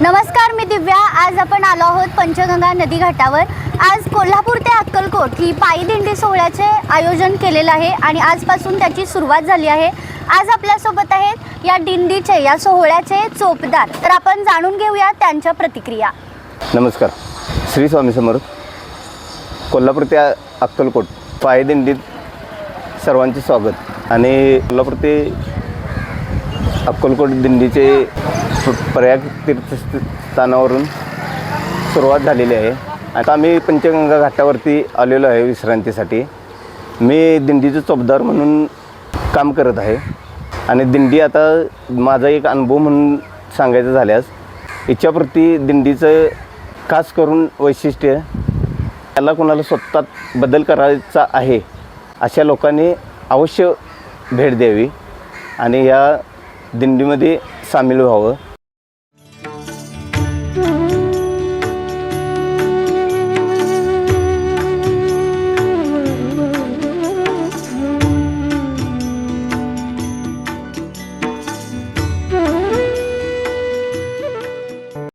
नमस्कार मी दिव्या. आज आपण आलो आहोत पंचगंगा नदी घाटावर. आज कोल्हापूर ते अक्कलकोट ही पायी दिंडी सोहळ्याचे आयोजन केलेलं आहे आणि आजपासून त्याची सुरुवात झाली आहे. आज आपल्यासोबत आहेत या दिंडीचे या सोहळ्याचे चोपदार. तर आपण जाणून घेऊया त्यांच्या प्रतिक्रिया. नमस्कार. श्री स्वामी समर्थ. कोल्हापूर ते अक्कलकोट पायी दिंडीत सर्वांचे स्वागत. आणि कोल्हापूर ते अक्कलकोट दिंडीचे प्रयाग तीर्थस्थानावरून सुरुवात झालेली आहे. आता आम्ही पंचगंगा घाटावरती आलेलो आहे विश्रांतीसाठी. मी दिंडीचं चोपदार म्हणून काम करत आहे. आणि दिंडी आता माझा एक अनुभव म्हणून सांगायचं झाल्यास याच्याप्रती दिंडीचं खास करून वैशिष्ट्य त्याला कोणाला स्वतःत बदल करायचा आहे अशा लोकांनी अवश्य भेट द्यावी आणि या दिंडीमध्ये सामील व्हावं. Mm-hmm.